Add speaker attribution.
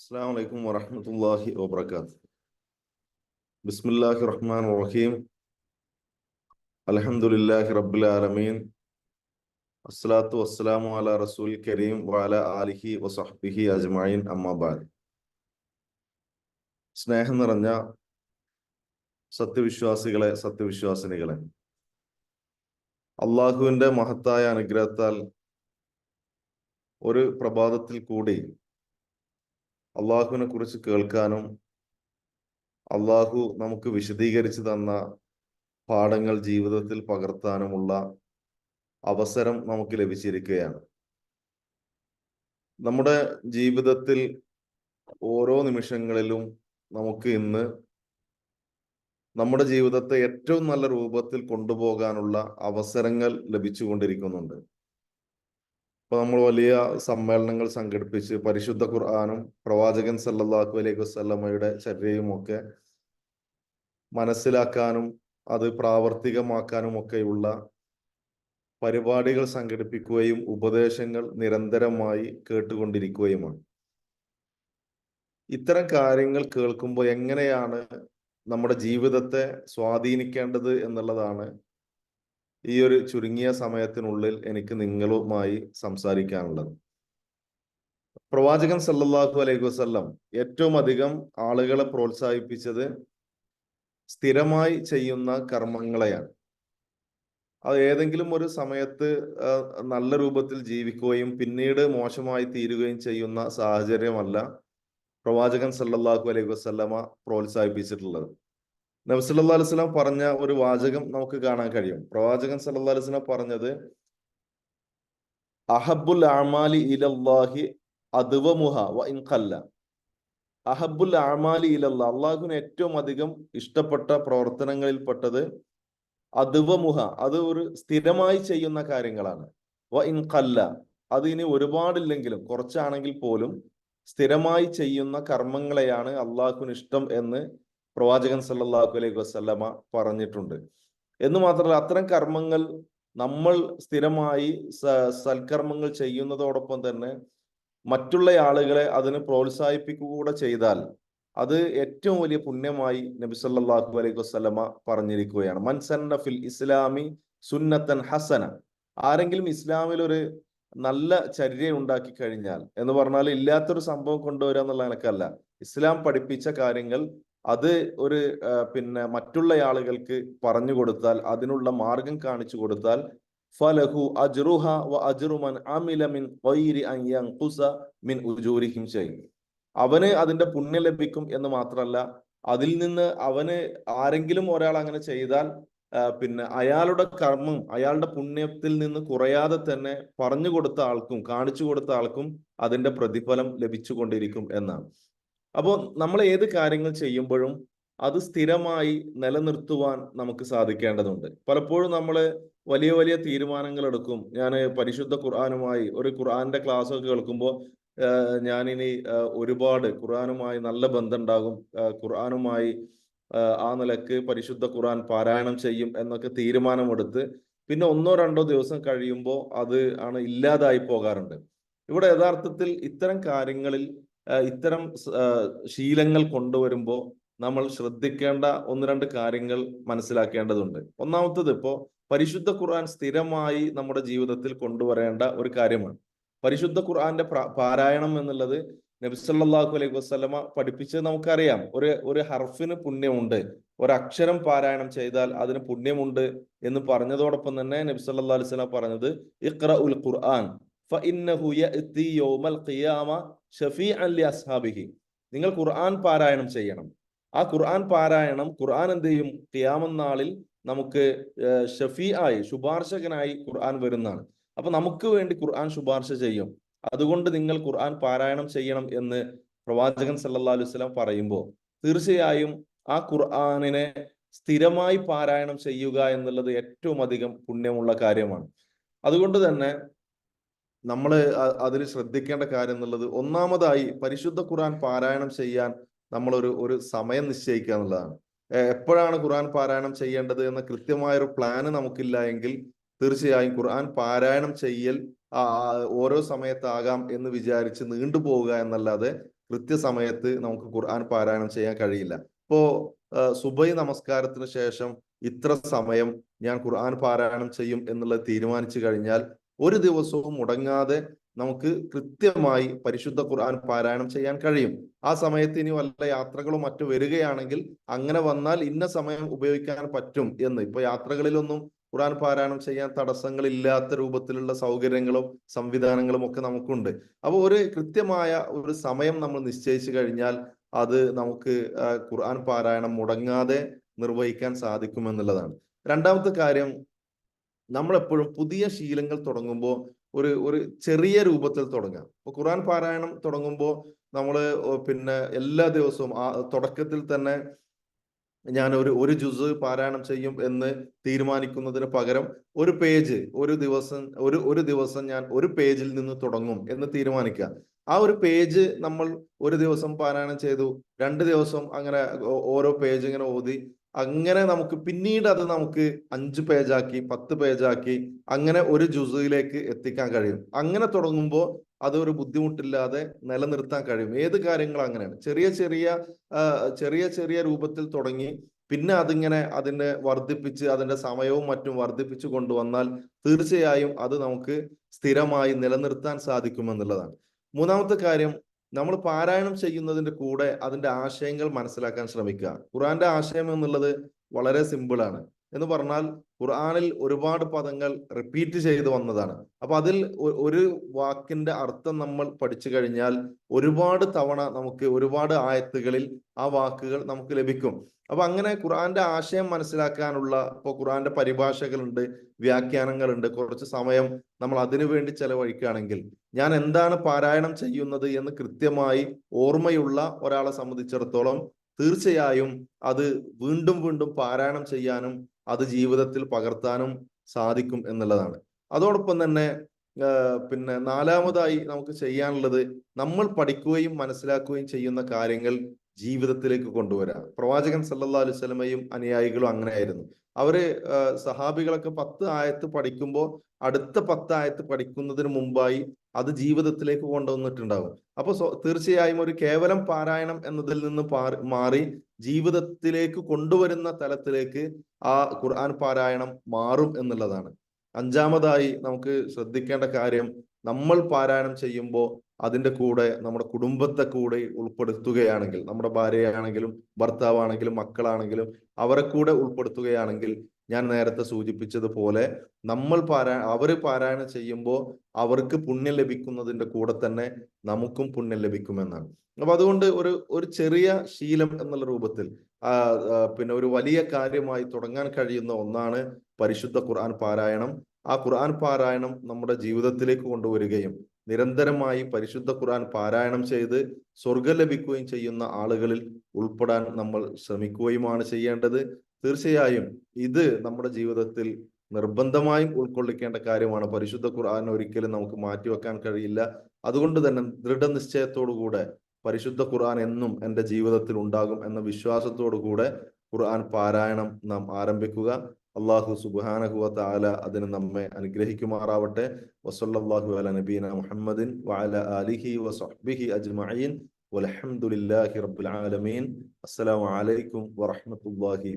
Speaker 1: അസ്സാം വലൈക്കും വറഹമത്തല്ലാഹി വാബർക്കാത്ത് ബിസ്മില്ലാഹി റഹ്മാൻ റഹീം. അലഹമുല്ലാഹി റബ്ബുൽ ആലമീൻ. അസ്സലാത്തു വസ്സലാമു അല റസൂൽ കരീം വാല ആലിഹി വസഹ്ബിഹി അജ്മായിൻ അമ്മാബാദ് സ്നേഹം നിറഞ്ഞ സത്യവിശ്വാസികളെ സത്യവിശ്വാസിനികളെ അള്ളാഹുവിന്റെ മഹത്തായ അനുഗ്രഹത്താൽ ഒരു പ്രഭാതത്തിൽ കൂടി അള്ളാഹുവിനെ കുറിച്ച് കേൾക്കാനും അള്ളാഹു നമുക്ക് വിശദീകരിച്ചു തന്ന പാഠങ്ങൾ ജീവിതത്തിൽ പകർത്താനുമുള്ള അവസരം നമുക്ക് ലഭിച്ചിരിക്കുകയാണ്. നമ്മുടെ ജീവിതത്തിൽ ഓരോ നിമിഷങ്ങളിലും നമുക്ക് ഇന്ന് നമ്മുടെ ജീവിതത്തെ ഏറ്റവും നല്ല രൂപത്തിൽ കൊണ്ടുപോകാനുള്ള അവസരങ്ങൾ ലഭിച്ചുകൊണ്ടിരിക്കുന്നുണ്ട്. ഇപ്പൊ നമ്മൾ വലിയ സമ്മേളനങ്ങൾ സംഘടിപ്പിച്ച് പരിശുദ്ധ ഖുർആാനും പ്രവാചകൻ സല്ലാഹു അലൈഹി വസ്ലമയുടെ ചര്യയും ഒക്കെ മനസ്സിലാക്കാനും അത് പ്രാവർത്തികമാക്കാനും ഒക്കെയുള്ള പരിപാടികൾ സംഘടിപ്പിക്കുകയും ഉപദേശങ്ങൾ നിരന്തരമായി കേട്ടുകൊണ്ടിരിക്കുകയുമാണ്. ഇത്തരം കാര്യങ്ങൾ കേൾക്കുമ്പോൾ എങ്ങനെയാണ് നമ്മുടെ ജീവിതത്തെ സ്വാധീനിക്കേണ്ടത് എന്നുള്ളതാണ് ഈ ഒരു ചുരുങ്ങിയ സമയത്തിനുള്ളിൽ എനിക്ക് നിങ്ങളുമായി സംസാരിക്കാനുള്ളത്. പ്രവാചകൻ സല്ലല്ലാഹു അലൈഹി വസല്ലം ഏറ്റവും അധികം ആളുകളെ പ്രോത്സാഹിപ്പിച്ചത് സ്ഥിരമായി ചെയ്യുന്ന കർമ്മങ്ങളെയാണ്. അത് ഏതെങ്കിലും ഒരു സമയത്ത് നല്ല രൂപത്തിൽ ജീവിക്കുകയും പിന്നീട് മോശമായി തീരുകയും ചെയ്യുന്ന സാഹചര്യമല്ല പ്രവാചകൻ സല്ലല്ലാഹു അലൈഹി വസല്ലമ പ്രോത്സാഹിപ്പിച്ചിട്ടുള്ളത്. നബി സല്ലല്ലാഹു അലൈഹി വസല്ലം പറഞ്ഞ ഒരു വാചകം നമുക്ക് കാണാൻ കഴിയും. പ്രവാചകൻ സല്ലല്ലാഹു അലൈഹി വസല്ലം പറഞ്ഞത് അഹബുൽ അമാലി ഇലല്ലാഹി അദ്വമുഹ വ ഇൻ ഖല്ല. അഹബുൽ അമാലി ഇലല്ലാ അള്ളാഹുവിന് ഏറ്റവും അധികം ഇഷ്ടപ്പെട്ട പ്രവർത്തനങ്ങളിൽ പെട്ടത് അദ്വമുഹ അത് ഒരു സ്ഥിരമായി ചെയ്യുന്ന കാര്യങ്ങളാണ്. വ ഇൻ ഖല്ല അത് ഇനി ഒരുപാടില്ലെങ്കിലും കുറച്ചാണെങ്കിൽ പോലും സ്ഥിരമായി ചെയ്യുന്ന കർമ്മങ്ങളെയാണ് അള്ളാഹുവിന് ഇഷ്ടം എന്ന് പ്രവാചകൻ സല്ലാഹു അലൈഹി വസല്ലമ പറഞ്ഞിട്ടുണ്ട്. എന്ന് മാത്രമല്ല അത്തരം കർമ്മങ്ങൾ നമ്മൾ സ്ഥിരമായി സൽക്കർമ്മങ്ങൾ ചെയ്യുന്നതോടൊപ്പം തന്നെ മറ്റുള്ള ആളുകളെ അതിന് പ്രോത്സാഹിപ്പിക്കുക ചെയ്താൽ അത് ഏറ്റവും വലിയ പുണ്യമായി നബി സല്ലാഹു അലൈഹി വസല്ലമ പറഞ്ഞിരിക്കുകയാണ്. മൻസന്ന ഫിൽ ഇസ്ലാമി സുന്നത്തൻ ഹസന. ആരെങ്കിലും ഇസ്ലാമിൽ ഒരു നല്ല ചര്യ ഉണ്ടാക്കി കഴിഞ്ഞാൽ എന്ന് പറഞ്ഞാൽ ഇല്ലാത്തൊരു സംഭവം കൊണ്ടുവരിക എന്നുള്ള കണക്കല്ല. ഇസ്ലാം പഠിപ്പിച്ച കാര്യങ്ങൾ അത് ഒരു പിന്നെ മറ്റുള്ള ആളുകൾക്ക് പറഞ്ഞു കൊടുത്താൽ അതിനുള്ള മാർഗം കാണിച്ചു കൊടുത്താൽ ഫലഹു അജ്റുഹ വ അജ്റുമൻ അമില മിൻ ഖൈരി അൻ യൻഖുസ മിൻ ഉജൂരിഹിം ഷൈ. അവന് അതിന്റെ പുണ്യം ലഭിക്കും എന്ന് മാത്രമല്ല അതിൽ നിന്ന് അവന് ആരെങ്കിലും ഒരാൾ അങ്ങനെ ചെയ്താൽ പിന്നെ അയാളുടെ കർമ്മം അയാളുടെ പുണ്യത്തിൽ നിന്ന് കുറയാതെ തന്നെ പറഞ്ഞു കൊടുത്ത ആൾക്കും കാണിച്ചു കൊടുത്ത ആൾക്കും അതിന്റെ പ്രതിഫലം ലഭിച്ചുകൊണ്ടിരിക്കും എന്നാണ്. അപ്പോൾ നമ്മൾ ഏത് കാര്യങ്ങൾ ചെയ്യുമ്പോഴും അത് സ്ഥിരമായി നിലനിർത്തുവാൻ നമുക്ക് സാധിക്കേണ്ടതുണ്ട്. പലപ്പോഴും നമ്മൾ വലിയ വലിയ തീരുമാനങ്ങൾ എടുക്കും. ഞാൻ പരിശുദ്ധ ഖുർആാനുമായി ഒരു ഖുർആാന്റെ ക്ലാസ് ഒക്കെ കേൾക്കുമ്പോൾ ഞാനിനി ഒരുപാട് ഖുർആാനുമായി നല്ല ബന്ധം ഉണ്ടാകും ഖുർആാനുമായി ആ നിലയ്ക്ക് പരിശുദ്ധ ഖുർആൻ പാരായണം ചെയ്യും എന്നൊക്കെ തീരുമാനമെടുത്ത് പിന്നെ ഒന്നോ രണ്ടോ ദിവസം കഴിയുമ്പോൾ അത് ആണ് ഇല്ലാതായി പോകാറുണ്ട്. ഇവിടെ യഥാർത്ഥത്തിൽ ഇത്തരം കാര്യങ്ങളിൽ ഇത്തരം ശീലങ്ങൾ കൊണ്ടുവരുമ്പോൾ നമ്മൾ ശ്രദ്ധിക്കേണ്ട ഒന്ന് രണ്ട് കാര്യങ്ങൾ മനസ്സിലാക്കേണ്ടതുണ്ട്. ഒന്നാമത്തത് ഇപ്പോൾ പരിശുദ്ധ ഖുർആൻ സ്ഥിരമായി നമ്മുടെ ജീവിതത്തിൽ കൊണ്ടുവരേണ്ട ഒരു കാര്യമാണ്. പരിശുദ്ധ ഖുർആന്റെ പാരായണം എന്നുള്ളത് നബിസല്ലാഹു അലൈഹി വസ്ലമ പഠിപ്പിച്ചത് നമുക്കറിയാം. ഒരു ഒരു ഹർഫിന് പുണ്യമുണ്ട്. ഒരു അക്ഷരം പാരായണം ചെയ്താൽ അതിന് പുണ്യമുണ്ട് എന്ന് പറഞ്ഞതോടൊപ്പം തന്നെ നബി സല്ലാ അലൈഹി സ്വലം പറഞ്ഞത് ഇഖ്റ ഉൽ ഖുർആൻ നിങ്ങൾ ഖുർആൻ പാരായണം ചെയ്യണം. ആ ഖുർആൻ പാരായണം ഖുർആൻ എന്ത് ചെയ്യും? ഖിയാമം നാളിൽ നമുക്ക് ഷഫീ ആയി ശുപാർശകനായി ഖുർആൻ വരുന്നതാണ്. അപ്പൊ നമുക്ക് വേണ്ടി ഖുർആൻ ശുപാർശ ചെയ്യും. അതുകൊണ്ട് നിങ്ങൾ ഖുർആൻ പാരായണം ചെയ്യണം എന്ന് പ്രവാചകൻ സല്ലാ അലൈഹി വസല്ലം പറയുമ്പോൾ തീർച്ചയായും ആ ഖുർആാനിനെ സ്ഥിരമായി പാരായണം ചെയ്യുക എന്നുള്ളത് ഏറ്റവും അധികം പുണ്യമുള്ള കാര്യമാണ്. അതുകൊണ്ട് തന്നെ നമ്മൾ അതിൽ ശ്രദ്ധിക്കേണ്ട കാര്യം എന്നുള്ളത് ഒന്നാമതായി പരിശുദ്ധ ഖുർആൻ പാരായണം ചെയ്യാൻ നമ്മളൊരു ഒരു സമയം നിശ്ചയിക്കുക എന്നുള്ളതാണ്. എപ്പോഴാണ് ഖുർആൻ പാരായണം ചെയ്യേണ്ടത് എന്ന കൃത്യമായൊരു പ്ലാന് നമുക്കില്ല എങ്കിൽ തീർച്ചയായും ഖുർആൻ പാരായണം ചെയ്യൽ ഓരോ സമയത്താകാം എന്ന് വിചാരിച്ച് നീണ്ടുപോവുക എന്നല്ലാതെ കൃത്യസമയത്ത് നമുക്ക് ഖുർആൻ പാരായണം ചെയ്യാൻ കഴിയില്ല. ഇപ്പോ സുബൈ നമസ്കാരത്തിന് ശേഷം ഇത്ര സമയം ഞാൻ ഖുർആൻ പാരായണം ചെയ്യും എന്നുള്ളത് തീരുമാനിച്ചു കഴിഞ്ഞാൽ ഒരു ദിവസവും മുടങ്ങാതെ നമുക്ക് കൃത്യമായി പരിശുദ്ധ ഖുർആൻ പാരായണം ചെയ്യാൻ കഴിയും. ആ സമയത്ത് ഇനി വല്ല യാത്രകളോ മറ്റു വരികയാണെങ്കിൽ അങ്ങനെ വന്നാൽ ഇന്ന സമയം ഉപയോഗിക്കാൻ പറ്റും എന്ന്. ഇപ്പൊ യാത്രകളിലൊന്നും ഖുർആൻ പാരായണം ചെയ്യാൻ തടസ്സങ്ങളില്ലാത്ത രൂപത്തിലുള്ള സൗകര്യങ്ങളും സംവിധാനങ്ങളും ഒക്കെ നമുക്കുണ്ട്. അപ്പോൾ ഒരു കൃത്യമായ ഒരു സമയം നമ്മൾ നിശ്ചയിച്ചു കഴിഞ്ഞാൽ അത് നമുക്ക് ഖുർആൻ പാരായണം മുടങ്ങാതെ നിർവഹിക്കാൻ സാധിക്കുമെന്നുള്ളതാണ്. രണ്ടാമത്തെ കാര്യം നമ്മളെപ്പോഴും പുതിയ ശീലങ്ങൾ തുടങ്ങുമ്പോൾ ഒരു ഒരു ചെറിയ രൂപത്തിൽ തുടങ്ങാം. ഇപ്പൊ ഖുറാൻ പാരായണം തുടങ്ങുമ്പോൾ നമ്മൾ പിന്നെ എല്ലാ ദിവസവും ആ തുടക്കത്തിൽ തന്നെ ഞാൻ ഒരു ഒരു ജുസ് പാരായണം ചെയ്യും എന്ന് തീരുമാനിക്കുന്നതിന് പകരം ഒരു പേജ് ഒരു ദിവസം ഒരു ഒരു ദിവസം ഞാൻ ഒരു പേജിൽ നിന്ന് തുടങ്ങും എന്ന് തീരുമാനിക്കുക. ആ ഒരു പേജ് നമ്മൾ ഒരു ദിവസം പാരായണം ചെയ്തു രണ്ട് ദിവസം അങ്ങനെ ഓരോ പേജ് ഇങ്ങനെ ഓതി അങ്ങനെ നമുക്ക് പിന്നീട് അത് നമുക്ക് അഞ്ച് പേജാക്കി പത്ത് പേജാക്കി അങ്ങനെ ഒരു ജുസയിലേക്ക് എത്തിക്കാൻ കഴിയും. അങ്ങനെ തുടങ്ങുമ്പോൾ അത് ഒരു ബുദ്ധിമുട്ടില്ലാതെ നിലനിർത്താൻ കഴിയും. ഏത് കാര്യങ്ങളും അങ്ങനെയാണ്. ചെറിയ ചെറിയ ചെറിയ ചെറിയ രൂപത്തിൽ തുടങ്ങി പിന്നെ അതിങ്ങനെ അതിനെ വർദ്ധിപ്പിച്ച് അതിന്റെ സമയവും മറ്റും വർദ്ധിപ്പിച്ചു കൊണ്ടുവന്നാൽ തീർച്ചയായും അത് നമുക്ക് സ്ഥിരമായി നിലനിർത്താൻ സാധിക്കുമെന്നുള്ളതാണ്. മൂന്നാമത്തെ കാര്യം നമ്മൾ പാരായണം ചെയ്യുന്നതിന്റെ കൂടെ അതിന്റെ ആശയങ്ങൾ മനസ്സിലാക്കാൻ ശ്രമിക്കുക. ഖുറാന്റെ ആശയം എന്നുള്ളത് വളരെ സിമ്പിളാണ് എന്ന് പറഞ്ഞാൽ ഖുർആാനിൽ ഒരുപാട് പദങ്ങൾ റിപ്പീറ്റ് ചെയ്ത് വന്നതാണ്. അപ്പൊ അതിൽ ഒരു വാക്കിന്റെ അർത്ഥം നമ്മൾ പഠിച്ചു കഴിഞ്ഞാൽ ഒരുപാട് തവണ നമുക്ക് ഒരുപാട് ആയത്തുകളിൽ ആ വാക്കുകൾ നമുക്ക് ലഭിക്കും. അപ്പൊ അങ്ങനെ ഖുർആന്റെ ആശയം മനസ്സിലാക്കാനുള്ള ഇപ്പൊ ഖുർആന്റെ പരിഭാഷകളുണ്ട് വ്യാഖ്യാനങ്ങളുണ്ട്. കുറച്ച് സമയം നമ്മൾ അതിനു വേണ്ടി ചെലവഴിക്കുകയാണെങ്കിൽ ഞാൻ എന്താണ് പാരായണം ചെയ്യുന്നത് എന്ന് കൃത്യമായി ഓർമ്മയുള്ള ഒരാളെ സംബന്ധിച്ചിടത്തോളം തീർച്ചയായും അത് വീണ്ടും വീണ്ടും പാരായണം ചെയ്യാനും അത് ജീവിതത്തിൽ പകർത്താനും സാധിക്കും എന്നുള്ളതാണ്. അതോടൊപ്പം തന്നെ പിന്നെ നാലാമതായി നമുക്ക് ചെയ്യാനുള്ളത് നമ്മൾ പഠിക്കുകയും മനസ്സിലാക്കുകയും ചെയ്യുന്ന കാര്യങ്ങൾ ജീവിതത്തിലേക്ക് കൊണ്ടുവരാം. പ്രവാചകൻ സല്ലാ അലുസലമയും അനുയായികളും അങ്ങനെയായിരുന്നു. അവർ സഹാബികളൊക്കെ പത്ത് ആയത്ത് പഠിക്കുമ്പോൾ അടുത്ത പത്ത് ആയത്ത് പഠിക്കുന്നതിന് മുമ്പായി അത് ജീവിതത്തിലേക്ക് കൊണ്ടുവന്നിട്ടുണ്ടാവും. അപ്പൊ തീർച്ചയായും ഒരു കേവലം പാരായണം എന്നതിൽ നിന്ന് മാറി ജീവിതത്തിലേക്ക് കൊണ്ടുവരുന്ന തലത്തിലേക്ക് ആ ഖുർആൻ പാരായണം മാറും എന്നുള്ളതാണ്. അഞ്ചാമതായി നമുക്ക് ശ്രദ്ധിക്കേണ്ട കാര്യം നമ്മൾ പാരായണം ചെയ്യുമ്പോൾ അതിന്റെ കൂടെ നമ്മുടെ കുടുംബത്തെ കൂടെ ഉൾപ്പെടുത്തുകയാണെങ്കിൽ നമ്മുടെ ഭാര്യയാണെങ്കിലും ഭർത്താവാണെങ്കിലും മക്കളാണെങ്കിലും അവരെ കൂടെ ഉൾപ്പെടുത്തുകയാണെങ്കിൽ ഞാൻ നേരത്തെ സൂചിപ്പിച്ചതുപോലെ നമ്മൾ പാരാ അവർ പാരായണം ചെയ്യുമ്പോൾ അവർക്ക് പുണ്യം ലഭിക്കുന്നതിന്റെ കൂടെ തന്നെ നമുക്കും പുണ്യം ലഭിക്കുമെന്നാണ്. അപ്പൊ അതുകൊണ്ട് ഒരു ഒരു ചെറിയ ശീലം എന്നുള്ള രൂപത്തിൽ പിന്നെ ഒരു വലിയ കാര്യമായി തുടങ്ങാൻ കഴിയുന്ന ഒന്നാണ് പരിശുദ്ധ ഖുർആൻ പാരായണം. ആ ഖുർആൻ പാരായണം നമ്മുടെ ജീവിതത്തിലേക്ക് കൊണ്ടുവരികയും നിരന്തരമായി പരിശുദ്ധ ഖുർആൻ പാരായണം ചെയ്ത് സ്വർഗം ലഭിക്കുകയും ചെയ്യുന്ന ആളുകളിൽ ഉൾപ്പെടാൻ നമ്മൾ ശ്രമിക്കുകയുമാണ് ചെയ്യേണ്ടത്. തീർച്ചയായും ഇത് നമ്മുടെ ജീവിതത്തിൽ നിർബന്ധമായും ഉൾക്കൊള്ളിക്കേണ്ട കാര്യമാണ്. പരിശുദ്ധ ഖുർആൻ ഒരിക്കലും നമുക്ക് മാറ്റിവെക്കാൻ കഴിയില്ല. അതുകൊണ്ട് തന്നെ ദൃഢനിശ്ചയത്തോടുകൂടെ പരിശുദ്ധ ഖുർആൻ എന്നും എന്റെ ജീവിതത്തിൽ ഉണ്ടാകും എന്ന വിശ്വാസത്തോടു കൂടെ ഖുർആൻ പാരായണം നാം ആരംഭിക്കുക. അള്ളാഹു സുബാനഹുവ താല അതിന് നമ്മെ അനുഗ്രഹിക്കുമാറാവട്ടെ. വസല്ലാഹു അല നബീന മുഹമ്മദിൻ വഅല ആലിഹി വസഹ്ബിഹി അജ്മഈൻ. വലഹമുല്ലാഹി റബ്ബുൽ ആലമീൻ. അസ്സലാമു അലൈക്കും വറഹ്മത്തുള്ളാഹി